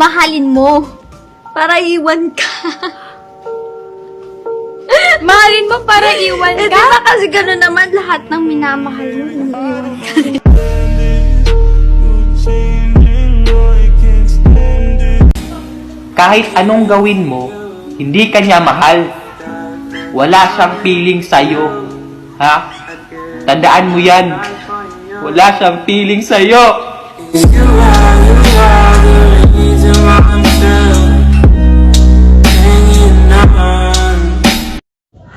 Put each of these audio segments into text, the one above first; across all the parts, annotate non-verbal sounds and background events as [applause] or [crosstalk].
mahalin mo. Para iwan ka. [laughs] Mahalin mo para iwan Eh, ka? ba kasi gano'n naman lahat ng minamahal mo, iniiwan ka rin. Kahit anong gawin mo, hindi ka niya mahal. Wala siyang feeling sa'yo. Ha? Tandaan mo yan. Wala siyang feeling sa'yo.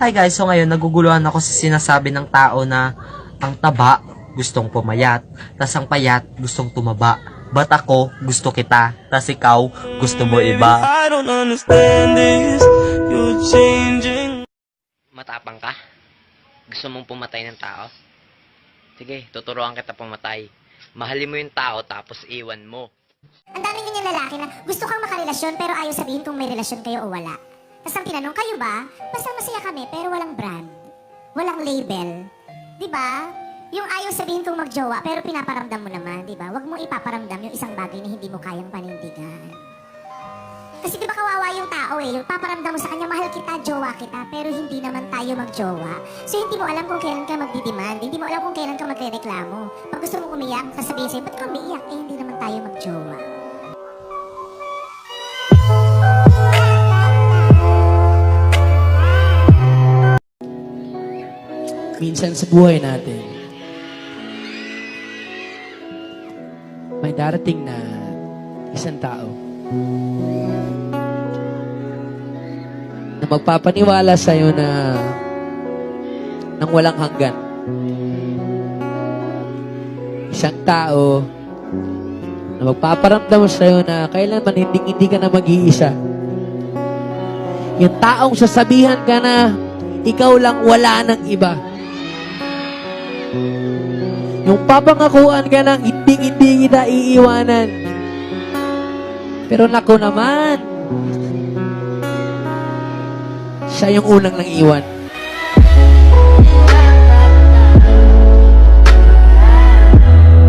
Hi guys, so ngayon naguguluhan ako sa sinasabi ng tao na ang taba gustong pumayat, tas ang payat gustong tumaba. Ba't ako gusto kita, tas ikaw gusto mo iba. I don't understand this. You're changing. Matapang ka? Gusto mong pumatay ng tao? Sige, tuturuan kita pumatay. Mahalin mo yung tao tapos iwan mo. Ang dami ganyan lalaki na gusto kang makarelasyon pero ayaw sabihin kung may relasyon kayo o wala. Tapos ang tinanong, kayo ba? Basta masaya kami pero walang brand. Walang label. Di ba? Yung ayaw sabihin kung magjowa pero pinaparamdam mo naman, di ba? Huwag mo ipaparamdam yung isang bagay na hindi mo kayang panindigan. Kasi di ba kawawa yung tao eh, yung paparamdam mo sa kanya, mahal kita, jowa kita, pero hindi naman tayo magjowa. So hindi mo alam kung kailan ka magdidemand, hindi mo alam kung kailan ka magre-reklamo. Pag gusto mo umiyak, sasabihin sa'yo, ba't ka umiiyak? Eh, hindi naman tayo magjowa. Minsan sa buhay natin, may darating na isang tao na magpapaniwala sa'yo na nang walang hanggan. Isang tao na magpaparamdam sa'yo na kailanman hindi, hindi ka na mag-iisa. Yung taong sasabihan ka na ikaw lang wala ng iba. Yung papangakuan ka ng hindi hindi kita iiwanan. Pero nako naman, siya yung unang nang iwan.